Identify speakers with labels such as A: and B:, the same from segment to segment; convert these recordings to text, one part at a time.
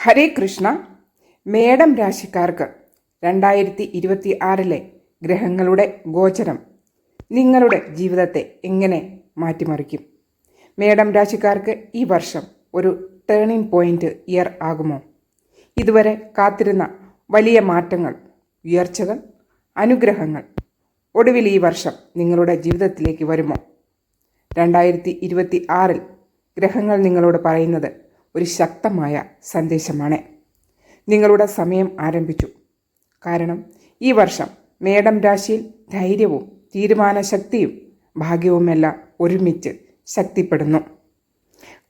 A: ഹരേ കൃഷ്ണ മേടം രാശിക്കാർക്ക് രണ്ടായിരത്തി ഇരുപത്തി ആറിലെ ഗ്രഹങ്ങളുടെ ഗോചരം നിങ്ങളുടെ ജീവിതത്തെ എങ്ങനെ മാറ്റിമറിക്കും? മേടം രാശിക്കാർക്ക് ഈ വർഷം ഒരു ടേണിംഗ് പോയിന്റ് ഇയർ ആകുമോ? ഇതുവരെ കാത്തിരുന്ന വലിയ മാറ്റങ്ങൾ ഉയർച്ചകൾ അനുഗ്രഹങ്ങൾ ഒടുവിൽ ഈ വർഷം നിങ്ങളുടെ ജീവിതത്തിലേക്ക് വരുമോ? രണ്ടായിരത്തി ഇരുപത്തി ആറിൽ ഗ്രഹങ്ങൾ നിങ്ങളോട് പറയുന്നത് ഒരു ശക്തമായ സന്ദേശമാണ്. നിങ്ങളുടെ സമയം ആരംഭിച്ചു. കാരണം ഈ വർഷം മേടം രാശിയിൽ ധൈര്യവും തീരുമാനശക്തിയും ഭാഗ്യവുമെല്ലാം ഒരുമിച്ച് ശക്തിപ്പെടുന്നു.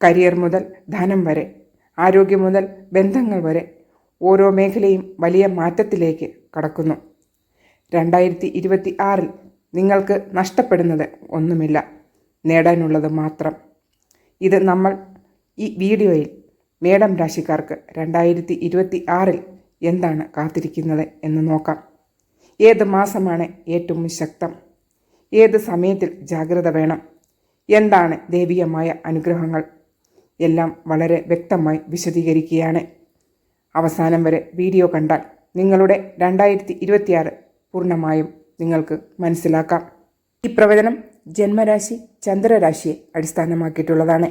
A: കരിയർ മുതൽ ധനം വരെ ആരോഗ്യം മുതൽ ബന്ധങ്ങൾ വരെ ഓരോ മേഖലയും വലിയ മാറ്റത്തിലേക്ക് കടക്കുന്നു. രണ്ടായിരത്തി ഇരുപത്തി ആറിൽ നിങ്ങൾക്ക് നഷ്ടപ്പെടുന്നത് ഒന്നുമില്ല. നേടാനുള്ളത് മാത്രം. ഇത് നമ്മൾ ഈ വീഡിയോയിൽ മേടം രാശിക്കാർക്ക് രണ്ടായിരത്തി ഇരുപത്തി ആറിൽ എന്താണ് കാത്തിരിക്കുന്നത് എന്ന് നോക്കാം. ഏത് മാസമാണ് ഏറ്റവും ശക്തം? ഏത് സമയത്തിൽ ജാഗ്രത വേണം? എന്താണ് ദൈവികമായ അനുഗ്രഹങ്ങൾ? എല്ലാം വളരെ വ്യക്തമായി വിശദീകരിക്കുകയാണ്. അവസാനം വരെ വീഡിയോ കണ്ടാൽ നിങ്ങളുടെ രണ്ടായിരത്തി ഇരുപത്തിയാറ് പൂർണമായും നിങ്ങൾക്ക് മനസ്സിലാക്കാം. ഈ പ്രവചനം ജന്മരാശി ചന്ദ്രരാശിയെ അടിസ്ഥാനമാക്കിയിട്ടുള്ളതാണ്.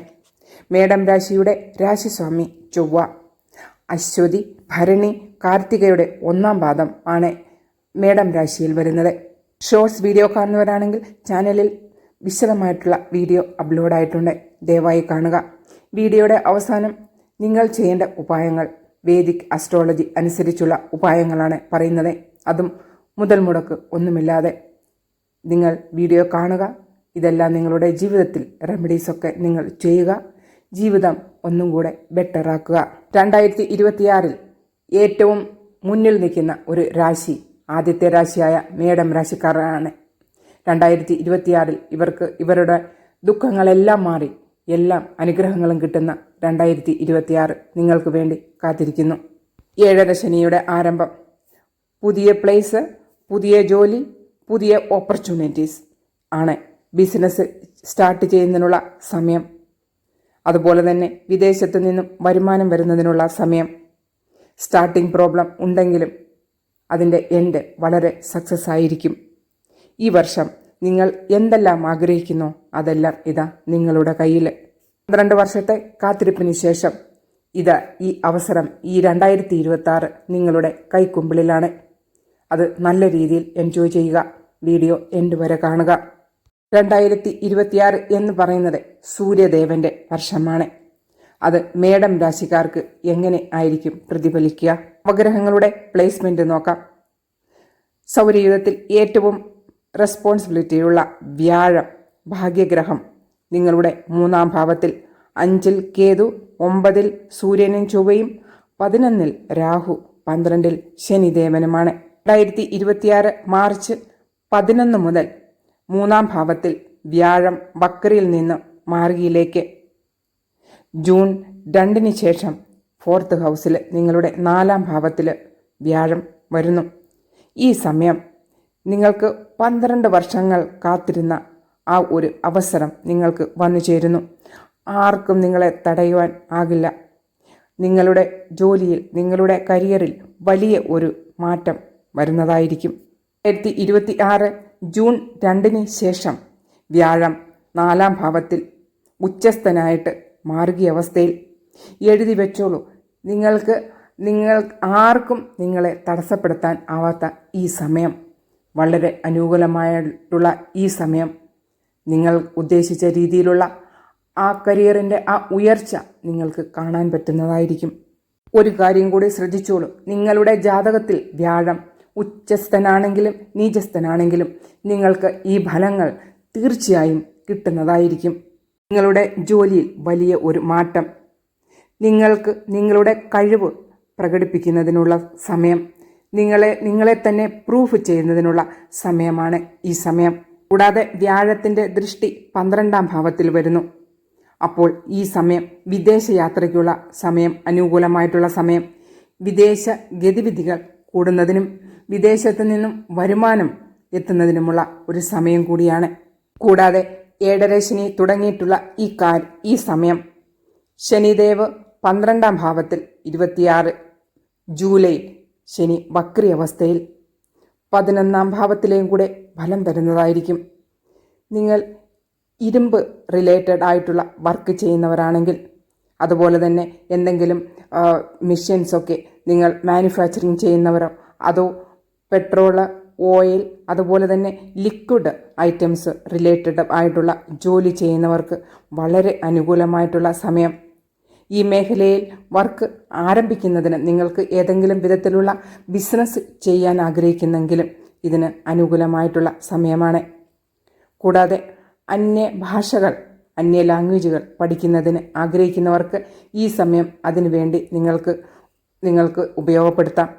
A: മേടം രാശിയുടെ രാശിസ്വാമി ചൊവ്വ. അശ്വതി ഭരണി കാർത്തികയുടെ ഒന്നാം പാദം ആണ് മേടം രാശിയിൽ വരുന്നത്. ഷോർട്സ് വീഡിയോ കാണുന്നവരാണെങ്കിൽ ചാനലിൽ വിശദമായിട്ടുള്ള വീഡിയോ അപ്ലോഡായിട്ടുണ്ട്. ദയവായി കാണുക. വീഡിയോയുടെ അവസാനം നിങ്ങൾ ചെയ്യേണ്ട ഉപായങ്ങൾ. വേദിക് അസ്ട്രോളജി അനുസരിച്ചുള്ള ഉപായങ്ങളാണ് പറയുന്നത്. അതും മുതൽ മുടക്ക് ഒന്നുമില്ലാതെ നിങ്ങൾ വീഡിയോ കാണുക. ഇതെല്ലാം നിങ്ങളുടെ ജീവിതത്തിൽ റെമഡീസൊക്കെ നിങ്ങൾ ചെയ്യുക. ജീവിതം ഒന്നും കൂടെ ബെറ്ററാക്കുക രണ്ടായിരത്തി ഇരുപത്തിയാറിൽ ഏറ്റവും മുന്നിൽ നിൽക്കുന്ന ഒരു രാശി ആദ്യത്തെ രാശിയായ മേടം രാശിക്കാരാണ്. രണ്ടായിരത്തി ഇരുപത്തിയാറിൽ ഇവർക്ക് ഇവരുടെ ദുഃഖങ്ങളെല്ലാം മാറി എല്ലാം അനുഗ്രഹങ്ങളും കിട്ടുന്ന രണ്ടായിരത്തി ഇരുപത്തിയാറ് നിങ്ങൾക്ക് വേണ്ടി കാത്തിരിക്കുന്നു. ഏഴര ശനിയുടെ ആരംഭം. പുതിയ പ്ലേസ് പുതിയ ജോലി പുതിയ ഓപ്പർച്യൂണിറ്റീസ് ആണ്. ബിസിനസ് സ്റ്റാർട്ട് ചെയ്യുന്നതിനുള്ള സമയം. അതുപോലെ തന്നെ വിദേശത്തു നിന്നും വരുമാനം വരുന്നതിനുള്ള സമയം. സ്റ്റാർട്ടിംഗ് പ്രോബ്ലം ഉണ്ടെങ്കിലും അതിന്റെ എൻഡ് വളരെ സക്സസ് ആയിരിക്കും. ഈ വർഷം നിങ്ങൾ എന്തെല്ലാം ആഗ്രഹിക്കുന്നു? അതെല്ലാം ഇതാ നിങ്ങളുടെ കയ്യിൽ. പന്ത്രണ്ട് വർഷത്തെ കാത്തിരിപ്പിന് ശേഷം ഇത് ഈ അവസരം ഈ രണ്ടായിരത്തി ഇരുപത്തി ആറ് നിങ്ങളുടെ കൈക്കുമ്പിളിലാണ്. അത് നല്ല രീതിയിൽ എൻജോയ് ചെയ്യുക. വീഡിയോ എൻഡ് വരെ കാണുക. രണ്ടായിരത്തി ഇരുപത്തിയാറ് എന്ന് പറയുന്നത് സൂര്യദേവന്റെ വർഷമാണ്. അത് മേടം രാശിക്കാർക്ക് എങ്ങനെ ആയിരിക്കും പ്രതിഫലിക്കുക? ഉപഗ്രഹങ്ങളുടെ പ്ലേസ്മെന്റ് നോക്കാം. സൗരയുഗത്തിൽ ഏറ്റവും റെസ്പോൺസിബിലിറ്റിയുള്ള വ്യാഴം ഭാഗ്യഗ്രഹം നിങ്ങളുടെ മൂന്നാം ഭാവത്തിൽ അഞ്ചിൽ കേതു ഒമ്പതിൽ സൂര്യനും ചൊവ്വയും പതിനൊന്നിൽ രാഹു പന്ത്രണ്ടിൽ ശനിദേവനുമാണ്. രണ്ടായിരത്തി ഇരുപത്തിയാറ് മാർച്ച് പതിനൊന്ന് മുതൽ മൂന്നാം ഭാവത്തിൽ വ്യാഴം വക്രയിൽ നിന്ന് മാർഗിയിലേക്ക് ജൂൺ രണ്ടിന് ശേഷം ഫോർത്ത് ഹൗസിൽ നിങ്ങളുടെ നാലാം ഭാവത്തിൽ വ്യാഴം വരുന്നു. ഈ സമയം നിങ്ങൾക്ക് പന്ത്രണ്ട് വർഷങ്ങൾ കാത്തിരുന്ന ആ ഒരു അവസരം നിങ്ങൾക്ക് വന്നു ചേരുന്നു. ആർക്കും നിങ്ങളെ തടയുവാൻ ആകില്ല. നിങ്ങളുടെ ജോലിയിൽ നിങ്ങളുടെ കരിയറിൽ വലിയ ഒരു മാറ്റം വരുന്നതായിരിക്കും. രണ്ടായിരത്തി ഇരുപത്തി ആറ് ജൂൺ രണ്ടിന് ശേഷം വ്യാഴം നാലാം ഭാവത്തിൽ ഉച്ചസ്ഥനായിട്ട് മാറുകിയ അവസ്ഥയിൽ എഴുതി വെച്ചോളൂ. നിങ്ങൾക്ക് നിങ്ങൾ ആർക്കും നിങ്ങളെ തടസ്സപ്പെടുത്താൻ ആവാത്ത ഈ സമയം. വളരെ അനുകൂലമായിട്ടുള്ള ഈ സമയം. നിങ്ങൾ ഉദ്ദേശിച്ച രീതിയിലുള്ള ആ കരിയറിന്റെ ആ ഉയർച്ച നിങ്ങൾക്ക് കാണാൻ പറ്റുന്നതായിരിക്കും. ഒരു കാര്യം കൂടി ശ്രദ്ധിച്ചോളൂ. നിങ്ങളുടെ ജാതകത്തിൽ വ്യാഴം ഉച്ചസ്ഥനാണെങ്കിലും നീചസ്ഥനാണെങ്കിലും നിങ്ങൾക്ക് ഈ ഫലങ്ങൾ തീർച്ചയായും കിട്ടുന്നതായിരിക്കും. നിങ്ങളുടെ ജോലിയിൽ വലിയ ഒരു മാറ്റം. നിങ്ങൾക്ക് നിങ്ങളുടെ കഴിവ് പ്രകടിപ്പിക്കുന്നതിനുള്ള സമയം. നിങ്ങളെ നിങ്ങളെ തന്നെ പ്രൂഫ് ചെയ്യുന്നതിനുള്ള സമയമാണ് ഈ സമയം. കൂടാതെ വ്യാഴത്തിന്റെ ദൃഷ്ടി പന്ത്രണ്ടാം ഭാവത്തിൽ വരുന്നു. അപ്പോൾ ഈ സമയം വിദേശ യാത്രയ്ക്കുള്ള സമയം അനുകൂലമായിട്ടുള്ള സമയം. വിദേശ ഗതിവിധികൾ കൂടുന്നതിനും വിദേശത്ത് നിന്നും വരുമാനം എത്തുന്നതിനുമുള്ള ഒരു സമയം കൂടിയാണ്. കൂടാതെ ഏഴരശനി തുടങ്ങിയിട്ടുള്ള ഈ കാൽ ഈ സമയം. ശനിദേവ് പന്ത്രണ്ടാം ഭാവത്തിൽ ഇരുപത്തിയാറ്. ജൂലൈ ശനി വക്രി അവസ്ഥയിൽ പതിനൊന്നാം ഭാവത്തിലെയും കൂടെ ഫലം തരുന്നതായിരിക്കും. നിങ്ങൾ ഇരുമ്പ് റിലേറ്റഡ് ആയിട്ടുള്ള വർക്ക് ചെയ്യുന്നവരാണെങ്കിൽ അതുപോലെ തന്നെ എന്തെങ്കിലും മിഷ്യൻസൊക്കെ നിങ്ങൾ മാനുഫാക്ചറിങ് ചെയ്യുന്നവരോ അതോ പെട്രോൾ ഓയിൽ അതുപോലെ തന്നെ ലിക്വിഡ് ഐറ്റംസ് റിലേറ്റഡ് ആയിട്ടുള്ള ജോലി ചെയ്യുന്നവർക്ക് വളരെ അനുകൂലമായിട്ടുള്ള സമയം. ഈ മേഖലയിൽ വർക്ക് ആരംഭിക്കുന്നതിന് നിങ്ങൾക്ക് ഏതെങ്കിലും വിധത്തിലുള്ള ബിസിനസ് ചെയ്യാൻ ആഗ്രഹിക്കുന്നെങ്കിലും ഇതിന് അനുകൂലമായിട്ടുള്ള സമയമാണ്. കൂടാതെ അന്യ ഭാഷകൾ അന്യ ലാംഗ്വേജുകൾ പഠിക്കുന്നതിന് ആഗ്രഹിക്കുന്നവർക്ക് ഈ സമയം അതിനുവേണ്ടി നിങ്ങൾക്ക് നിങ്ങൾക്ക് ഉപയോഗപ്പെടുത്താം.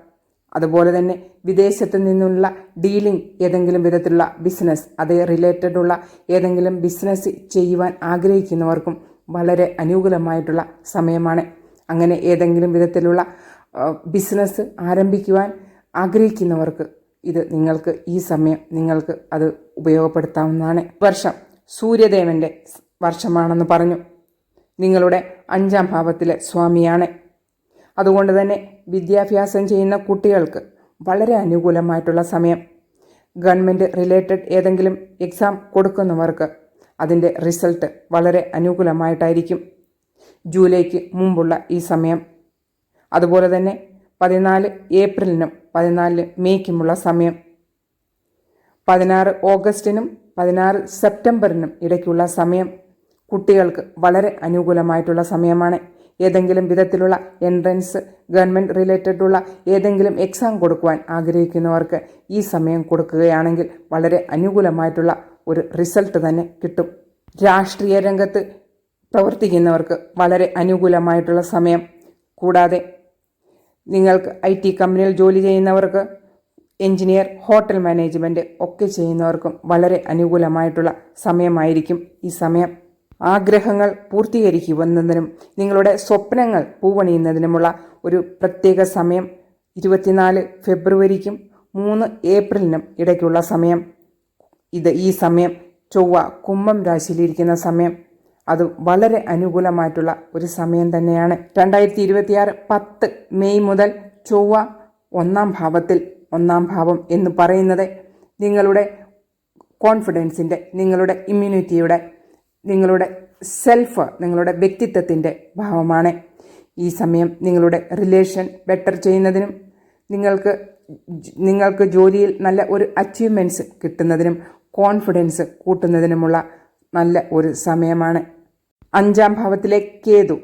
A: അതുപോലെ തന്നെ വിദേശത്ത് നിന്നുള്ള ഡീലിംഗ് ഏതെങ്കിലും വിധത്തിലുള്ള ബിസിനസ് അത് റിലേറ്റഡ് ഉള്ള ഏതെങ്കിലും ബിസിനസ് ചെയ്യുവാൻ ആഗ്രഹിക്കുന്നവർക്കും വളരെ അനുകൂലമായിട്ടുള്ള സമയമാണ്. അങ്ങനെ ഏതെങ്കിലും വിധത്തിലുള്ള ബിസിനസ് ആരംഭിക്കുവാൻ ആഗ്രഹിക്കുന്നവർക്ക് ഇത് നിങ്ങൾക്ക് ഈ സമയം നിങ്ങൾക്ക് അത് ഉപയോഗപ്പെടുത്താവുന്നതാണ്. വർഷം സൂര്യദേവന്റെ വർഷമാണെന്ന് പറഞ്ഞു. നിങ്ങളുടെ അഞ്ചാം ഭാവത്തിലെ സ്വാമിയാണ്. അതുകൊണ്ട് തന്നെ വിദ്യാഭ്യാസം ചെയ്യുന്ന കുട്ടികൾക്ക് വളരെ അനുകൂലമായിട്ടുള്ള സമയം. ഗവൺമെന്റ് റിലേറ്റഡ് ഏതെങ്കിലും എക്സാം കൊടുക്കുന്നവർക്ക് അതിന്റെ റിസൾട്ട് വളരെ അനുകൂലമായിട്ടായിരിക്കും ജൂലൈക്ക് മുമ്പുള്ള ഈ സമയം. അതുപോലെ തന്നെ പതിനാല് ഏപ്രിലിനും പതിനാല് മെയ്ക്കുമുള്ള സമയം. പതിനാറ് ഓഗസ്റ്റിനും പതിനാറ് സെപ്റ്റംബറിനും ഇടയ്ക്കുള്ള സമയം കുട്ടികൾക്ക് വളരെ അനുകൂലമായിട്ടുള്ള സമയമാണ്. ഏതെങ്കിലും വിധത്തിലുള്ള എൻട്രൻസ് ഗവൺമെന്റ് റിലേറ്റഡുള്ള ഏതെങ്കിലും എക്സാം കൊടുക്കുവാൻ ആഗ്രഹിക്കുന്നവർക്ക് ഈ സമയം കൊടുക്കുകയാണെങ്കിൽ വളരെ അനുകൂലമായിട്ടുള്ള ഒരു റിസൾട്ട് തന്നെ കിട്ടും. രാഷ്ട്രീയ രംഗത്ത് പ്രവർത്തിക്കുന്നവർക്ക് വളരെ അനുകൂലമായിട്ടുള്ള സമയം. കൂടാതെ നിങ്ങൾക്ക് ഐ ടി കമ്പനിയിൽ ജോലി ചെയ്യുന്നവർക്ക് എഞ്ചിനീയർ ഹോട്ടൽ മാനേജ്മെന്റ് ഒക്കെ ചെയ്യുന്നവർക്കും വളരെ അനുകൂലമായിട്ടുള്ള സമയമായിരിക്കും ഈ സമയം. ആഗ്രഹങ്ങൾ പൂർത്തീകരിക്കുമെന്നതിനും നിങ്ങളുടെ സ്വപ്നങ്ങൾ പൂവണിയുന്നതിനുമുള്ള ഒരു പ്രത്യേക സമയം ഇരുപത്തിനാല് ഫെബ്രുവരിക്കും മൂന്ന് ഏപ്രിലിനും ഇടയ്ക്കുള്ള സമയം. ഇത് ഈ സമയം ചൊവ്വ കുംഭം രാശിയിലിരിക്കുന്ന സമയം. അത് വളരെ അനുകൂലമായിട്ടുള്ള ഒരു സമയം തന്നെയാണ്. രണ്ടായിരത്തി ഇരുപത്തിയാറ് പത്ത് മെയ് മുതൽ ചൊവ്വ ഒന്നാം ഭാവത്തിൽ ഒന്നാം ഭാവം എന്ന് പറയുന്നത് നിങ്ങളുടെ കോൺഫിഡൻസിന്റെ നിങ്ങളുടെ ഇമ്മ്യൂണിറ്റിയുടെ നിങ്ങളുടെ സെൽഫ് നിങ്ങളുടെ വ്യക്തിത്വത്തിന്റെ ഭാവമാണ്. ഈ സമയം നിങ്ങളുടെ റിലേഷൻ ബെറ്റർ ചെയ്യുന്നതിനും നിങ്ങൾക്ക് നിങ്ങൾക്ക് ജോലിയിൽ നല്ല ഒരു അച്ചീവ്മെന്റ്സ് കിട്ടുന്നതിനും കോൺഫിഡൻസ് കൂട്ടുന്നതിനുമുള്ള നല്ല ഒരു സമയമാണ്. അഞ്ചാം ഭാവത്തിലെ കേതു.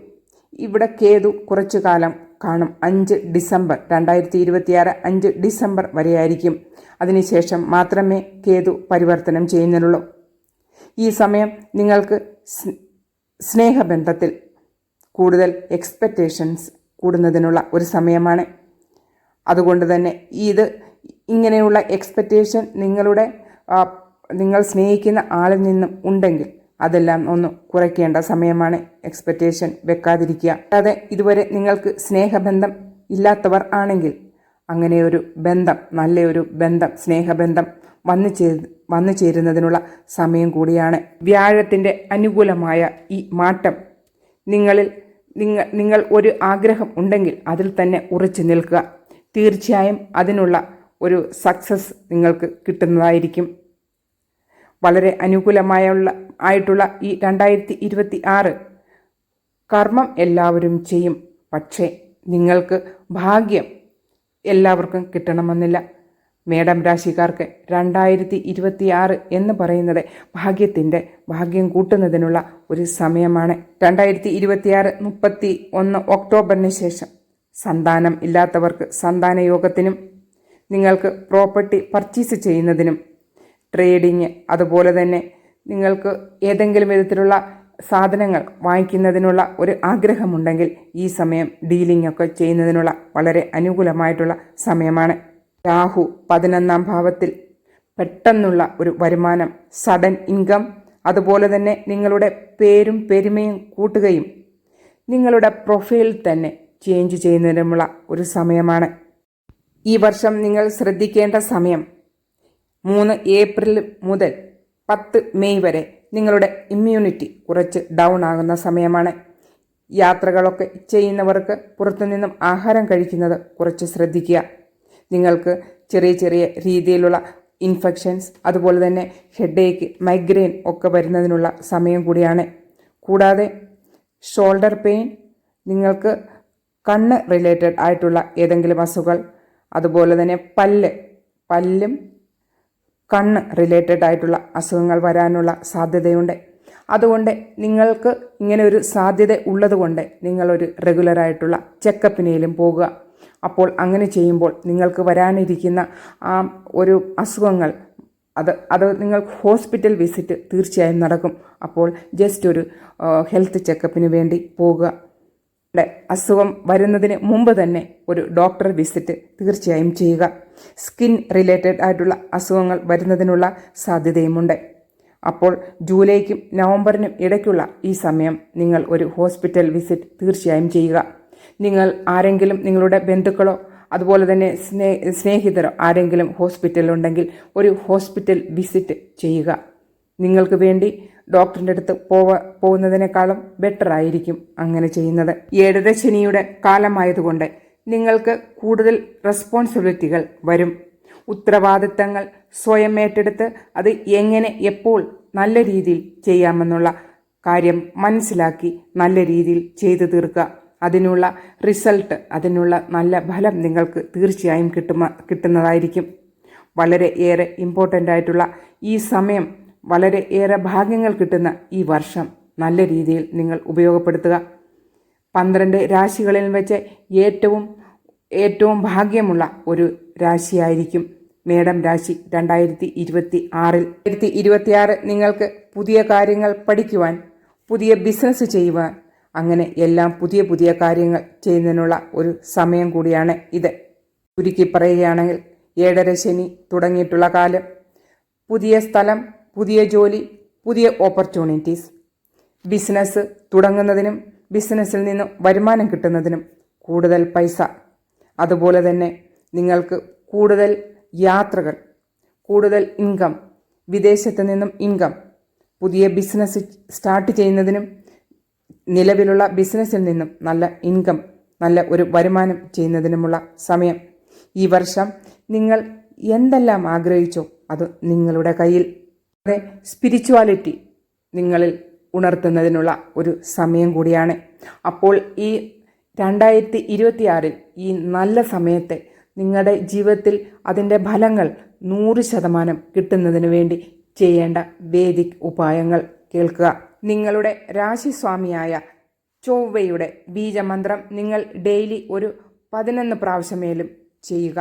A: ഇവിടെ കേതു കുറച്ചു കാലം കാണും. അഞ്ച് ഡിസംബർ രണ്ടായിരത്തി ഇരുപത്തിയാറ് അഞ്ച് ഡിസംബർ വരെയായിരിക്കും. അതിനുശേഷം മാത്രമേ കേതു പരിവർത്തനം ചെയ്യുന്നുള്ളൂ. ഈ സമയം നിങ്ങൾക്ക് സ്നേഹബന്ധത്തിൽ കൂടുതൽ എക്സ്പെക്റ്റേഷൻസ് കൂടുന്നതിനുള്ള ഒരു സമയമാണ്. അതുകൊണ്ട് തന്നെ ഇത് ഇങ്ങനെയുള്ള എക്സ്പെക്റ്റേഷൻ നിങ്ങളുടെ നിങ്ങൾ സ്നേഹിക്കുന്ന ആളിൽ നിന്നും ഉണ്ടെങ്കിൽ അതെല്ലാം ഒന്ന് കുറയ്ക്കേണ്ട സമയമാണ് എക്സ്പെക്റ്റേഷൻ വെക്കാതിരിക്കുക. അല്ലാതെ ഇതുവരെ നിങ്ങൾക്ക് സ്നേഹബന്ധം ഇല്ലാത്തവർ ആണെങ്കിൽ അങ്ങനെ ഒരു ബന്ധം നല്ലൊരു ബന്ധം സ്നേഹബന്ധം വന്നു ചേ വന്നു ചേരുന്നതിനുള്ള സമയം കൂടിയാണ്. വ്യാഴത്തിന്റെ അനുകൂലമായ ഈ മാറ്റം നിങ്ങളിൽ നിങ്ങൾ നിങ്ങൾ ഒരു ആഗ്രഹം ഉണ്ടെങ്കിൽ അതിൽ തന്നെ ഉറച്ചു നിൽക്കുക. തീർച്ചയായും അതിനുള്ള ഒരു സക്സസ് നിങ്ങൾക്ക് കിട്ടുന്നതായിരിക്കും. വളരെ അനുകൂലമായുള്ള ആയിട്ടുള്ള ഈ രണ്ടായിരത്തി ഇരുപത്തി ആറ് കർമ്മം എല്ലാവരും ചെയ്യും. പക്ഷേ നിങ്ങൾക്ക് ഭാഗ്യം എല്ലാവർക്കും കിട്ടണമെന്നില്ല. മേടം രാശിക്കാർക്ക് രണ്ടായിരത്തി ഇരുപത്തി ആറ് എന്ന് പറയുന്നത് ഭാഗ്യത്തിന്റെ ഭാഗ്യം കൂട്ടുന്നതിനുള്ള ഒരു സമയമാണ്. രണ്ടായിരത്തി ഇരുപത്തിയാറ് മുപ്പത്തി ഒന്ന് ഒക്ടോബറിന് ശേഷം സന്താനം ഇല്ലാത്തവർക്ക് സന്താന യോഗത്തിനും നിങ്ങൾക്ക് പ്രോപ്പർട്ടി പർച്ചേസ് ചെയ്യുന്നതിനും ട്രേഡിങ് അതുപോലെ തന്നെ നിങ്ങൾക്ക് ഏതെങ്കിലും വിധത്തിലുള്ള സാധനങ്ങൾ വാങ്ങിക്കുന്നതിനുള്ള ഒരു ആഗ്രഹമുണ്ടെങ്കിൽ ഈ സമയം ഡീലിംഗ് ഒക്കെ ചെയ്യുന്നതിനുള്ള വളരെ അനുകൂലമായിട്ടുള്ള സമയമാണ്. രാഹു പതിനൊന്നാം ഭാവത്തിൽ പെട്ടെന്നുള്ള ഒരു വരുമാനം സഡൻ ഇൻകം അതുപോലെ തന്നെ നിങ്ങളുടെ പേരും പെരുമയും കൂട്ടുകയും നിങ്ങളുടെ പ്രൊഫൈൽ തന്നെ ചേഞ്ച് ചെയ്യുന്നതിനുമുള്ള ഒരു സമയമാണ്. ഈ വർഷം നിങ്ങൾ ശ്രദ്ധിക്കേണ്ട സമയം മൂന്ന് ഏപ്രിൽ മുതൽ പത്ത് മെയ് വരെ നിങ്ങളുടെ ഇമ്മ്യൂണിറ്റി കുറച്ച് ഡൗൺ ആകുന്ന സമയമാണ്. യാത്രകളൊക്കെ ചെയ്യുന്നവർക്ക് പുറത്തുനിന്നും ആഹാരം കഴിക്കുന്നത് കുറച്ച് ശ്രദ്ധിക്കുക. നിങ്ങൾക്ക് ചെറിയ ചെറിയ രീതിയിലുള്ള ഇൻഫെക്ഷൻസ് അതുപോലെ തന്നെ ഹെഡേക്ക് മൈഗ്രെയിൻ ഒക്കെ വരുന്നതിനുള്ള സമയം കൂടിയാണ്. കൂടാതെ ഷോൾഡർ പെയിൻ നിങ്ങൾക്ക് കണ്ണ് റിലേറ്റഡ് ആയിട്ടുള്ള ഏതെങ്കിലും അസുഖങ്ങൾ അതുപോലെ തന്നെ പല്ല് പല്ലും കണ്ണ് റിലേറ്റഡ് ആയിട്ടുള്ള അസുഖങ്ങൾ വരാനുള്ള സാധ്യതയുണ്ട്. അതുകൊണ്ട് നിങ്ങൾക്ക് ഇങ്ങനെ ഒരു സാധ്യത ഉള്ളതുകൊണ്ട് നിങ്ങളൊരു റെഗുലറായിട്ടുള്ള ചെക്കപ്പിനേലും പോകുക അപ്പോൾ അങ്ങനെ ചെയ്യുമ്പോൾ നിങ്ങൾക്ക് വരാനിരിക്കുന്ന ആ ഒരു അസുഖങ്ങൾ അത് അത് നിങ്ങൾ ഹോസ്പിറ്റൽ വിസിറ്റ് തീർച്ചയായും നടക്കും. അപ്പോൾ ജസ്റ്റ് ഒരു ഹെൽത്ത് ചെക്കപ്പിന് വേണ്ടി പോവുക. അസുഖം വരുന്നതിന് മുമ്പ് തന്നെ ഒരു ഡോക്ടർ വിസിറ്റ് തീർച്ചയായും ചെയ്യുക. സ്കിൻ റിലേറ്റഡ് ആയിട്ടുള്ള അസുഖങ്ങൾ വരുന്നതിനുള്ള സാധ്യതയുമുണ്ട്. അപ്പോൾ ജൂലൈക്കും നവംബറിനും ഇടയ്ക്കുള്ള ഈ സമയം നിങ്ങൾ ഒരു ഹോസ്പിറ്റൽ വിസിറ്റ് തീർച്ചയായും ചെയ്യുക. നിങ്ങൾ ആരെങ്കിലും നിങ്ങളുടെ ബന്ധുക്കളോ അതുപോലെ തന്നെ സ്നേ സ്നേഹിതരോ ആരെങ്കിലും ഹോസ്പിറ്റലുണ്ടെങ്കിൽ ഒരു ഹോസ്പിറ്റൽ വിസിറ്റ് ചെയ്യുക. നിങ്ങൾക്ക് വേണ്ടി ഡോക്ടറിന്റെ അടുത്ത് പോവ പോകുന്നതിനേക്കാളും ബെറ്റർ ആയിരിക്കും അങ്ങനെ ചെയ്യുന്നത്. ഏഴര ശനിയുടെ കാലമായതുകൊണ്ട് നിങ്ങൾക്ക് കൂടുതൽ റെസ്പോൺസിബിലിറ്റികൾ വരും. ഉത്തരവാദിത്തങ്ങൾ സ്വയം ഏറ്റെടുത്ത് അത് എങ്ങനെ എപ്പോൾ നല്ല രീതിയിൽ ചെയ്യാമെന്നുള്ള കാര്യം മനസ്സിലാക്കി നല്ല രീതിയിൽ ചെയ്തു തീർക്കുക. അതിനുള്ള റിസൾട്ട് അതിനുള്ള നല്ല ഫലം നിങ്ങൾക്ക് തീർച്ചയായും കിട്ടുമ കിട്ടുന്നതായിരിക്കും. വളരെ ഏറെ ഇമ്പോർട്ടന്റ് ആയിട്ടുള്ള ഈ സമയം വളരെ ഏറെ ഭാഗ്യങ്ങൾ കിട്ടുന്ന ഈ വർഷം നല്ല രീതിയിൽ നിങ്ങൾ ഉപയോഗപ്പെടുത്തുക. പന്ത്രണ്ട് രാശികളിൽ വെച്ച് ഏറ്റവും ഏറ്റവും ഭാഗ്യമുള്ള ഒരു രാശിയായിരിക്കും മേടം രാശി രണ്ടായിരത്തി ഇരുപത്തി ആറിൽ രണ്ടായിരത്തി ഇരുപത്തിയാറ് നിങ്ങൾക്ക് പുതിയ കാര്യങ്ങൾ പഠിക്കുവാൻ പുതിയ ബിസിനസ് ചെയ്യുവാൻ അങ്ങനെ എല്ലാം പുതിയ പുതിയ കാര്യങ്ങൾ ചെയ്യുന്നതിനുള്ള ഒരു സമയം കൂടിയാണ് ഇത്. ചുരുക്കി പറയുകയാണെങ്കിൽ ഏഴര ശനി തുടങ്ങിയിട്ടുള്ള കാലം. പുതിയ സ്ഥലം പുതിയ ജോലി പുതിയ ഓപ്പർച്യൂണിറ്റീസ് ബിസിനസ് തുടങ്ങുന്നതിനും ബിസിനസ്സിൽ നിന്ന് വരുമാനം കിട്ടുന്നതിനും കൂടുതൽ പൈസ. അതുപോലെ തന്നെ നിങ്ങൾക്ക് കൂടുതൽ യാത്രകൾ കൂടുതൽ ഇൻകം വിദേശത്ത് നിന്നും ഇൻകം പുതിയ ബിസിനസ് സ്റ്റാർട്ട് ചെയ്യുന്നതിനും നിലവിലുള്ള ബിസിനസ്സിൽ നിന്നും നല്ല ഇൻകം നല്ല ഒരു വരുമാനം ചെയ്യുന്നതിനുമുള്ള സമയം. ഈ വർഷം നിങ്ങൾ എന്തെല്ലാം ആഗ്രഹിച്ചോ അത് നിങ്ങളുടെ കയ്യിൽ. അതെ സ്പിരിച്വാലിറ്റി നിങ്ങളിൽ ഉണർത്തുന്നതിനുള്ള ഒരു സമയം കൂടിയാണ്. അപ്പോൾ ഈ രണ്ടായിരത്തി ഇരുപത്തിയാറിൽ ഈ നല്ല സമയത്തെ നിങ്ങളുടെ ജീവിതത്തിൽ അതിന്റെ ഫലങ്ങൾ നൂറ് ശതമാനം കിട്ടുന്നതിന് വേണ്ടി ചെയ്യേണ്ട വേദിക് ഉപായങ്ങൾ കേൾക്കുക. നിങ്ങളുടെ രാശിസ്വാമിയായ ചൊവ്വയുടെ ബീജമന്ത്രം നിങ്ങൾ ഡെയിലി ഒരു പതിനൊന്ന് പ്രാവശ്യമേലും ചെയ്യുക.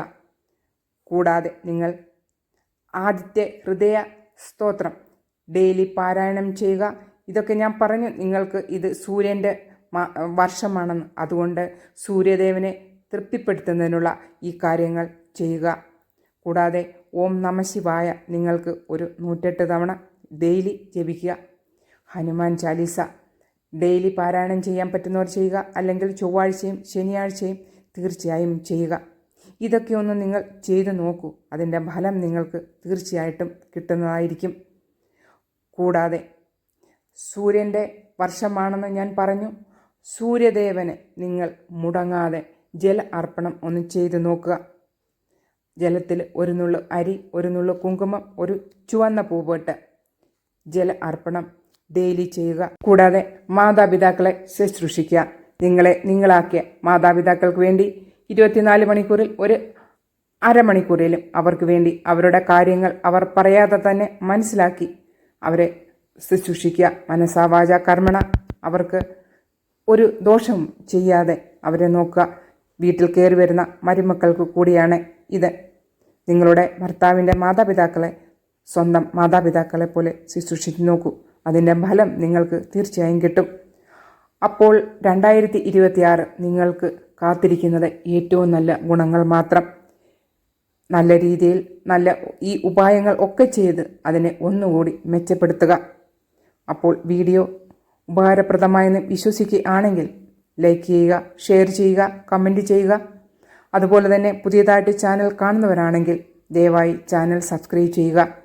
A: കൂടാതെ നിങ്ങൾ ആദിത്യ ഹൃദയ സ്തോത്രം ഡെയിലി പാരായണം ചെയ്യുക. ഇതൊക്കെ ഞാൻ പറഞ്ഞു. നിങ്ങൾക്ക് ഇത് സൂര്യന്റെ വർഷമാണെന്ന്. അതുകൊണ്ട് സൂര്യദേവനെ തൃപ്തിപ്പെടുത്തുന്നതിനുള്ള ഈ കാര്യങ്ങൾ ചെയ്യുക. കൂടാതെ ഓം നമശിവായ നിങ്ങൾക്ക് ഒരു നൂറ്റെട്ട് തവണ ഡെയിലി ജപിക്കുക. ഹനുമാൻ ചാലീസ. ഡെയിലി പാരായണം ചെയ്യാൻ പറ്റുന്നവർ ചെയ്യുക അല്ലെങ്കിൽ ചൊവ്വാഴ്ചയും ശനിയാഴ്ചയും തീർച്ചയായും ചെയ്യുക. ഇതൊക്കെ ഒന്ന് നിങ്ങൾ ചെയ്തു നോക്കൂ. അതിന്റെ ഫലം നിങ്ങൾക്ക് തീർച്ചയായിട്ടും കിട്ടുന്നതായിരിക്കും. കൂടാതെ സൂര്യന്റെ വർഷമാണെന്ന് ഞാൻ പറഞ്ഞു. സൂര്യദേവന് നിങ്ങൾ മുടങ്ങാതെ ജല അർപ്പണം ഒന്ന് ചെയ്തു നോക്കുക. ജലത്തിൽ ഒരു നുള്ളു അരി ഒരു നുള്ളു കുങ്കുമം ഒരു ചുവന്ന പൂവിട്ട് ജല അർപ്പണം ഡെയിലി ചെയ്യുക. കൂടാതെ മാതാപിതാക്കളെ ശുശ്രൂഷിക്കുക. നിങ്ങളെ നിങ്ങളാക്കിയ മാതാപിതാക്കൾക്ക് വേണ്ടി ഇരുപത്തിനാല് മണിക്കൂറിൽ ഒരു അരമണിക്കൂറിലും അവർക്ക് വേണ്ടി അവരുടെ കാര്യങ്ങൾ അവർ പറയാതെ തന്നെ മനസ്സിലാക്കി അവരെ ശുശ്രൂഷിക്കുക. മനസ്സാവാച കർമ്മണ അവർക്ക് ഒരു ദോഷവും ചെയ്യാതെ അവരെ നോക്കുക. വീട്ടിൽ കയറി വരുന്ന മരുമക്കൾക്ക് കൂടിയാണ് ഇത്. നിങ്ങളുടെ ഭർത്താവിന്റെ മാതാപിതാക്കളെ സ്വന്തം മാതാപിതാക്കളെ പോലെ ശുശ്രൂഷിച്ച് നോക്കൂ. അതിന്റെ ഫലം നിങ്ങൾക്ക് തീർച്ചയായും കിട്ടും. അപ്പോൾ രണ്ടായിരത്തി ഇരുപത്തിയാറ് നിങ്ങൾക്ക് കാത്തിരിക്കുന്നത് ഏറ്റവും നല്ല ഗുണങ്ങൾ മാത്രം. നല്ല രീതിയിൽ നല്ല ഈ ഉപായങ്ങൾ ഒക്കെ ചെയ്ത് അതിനെ ഒന്നുകൂടി മെച്ചപ്പെടുത്തുക. അപ്പോൾ വീഡിയോ ഉപകാരപ്രദമായെന്ന് വിശ്വസിക്കുകയാണെങ്കിൽ ലൈക്ക് ചെയ്യുക ഷെയർ ചെയ്യുക കമന്റ് ചെയ്യുക. അതുപോലെ തന്നെ പുതിയതായിട്ട് ചാനൽ കാണുന്നവരാണെങ്കിൽ ദയവായി ചാനൽ സബ്സ്ക്രൈബ് ചെയ്യുക.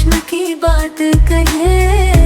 B: कृष्ण की बात कहे।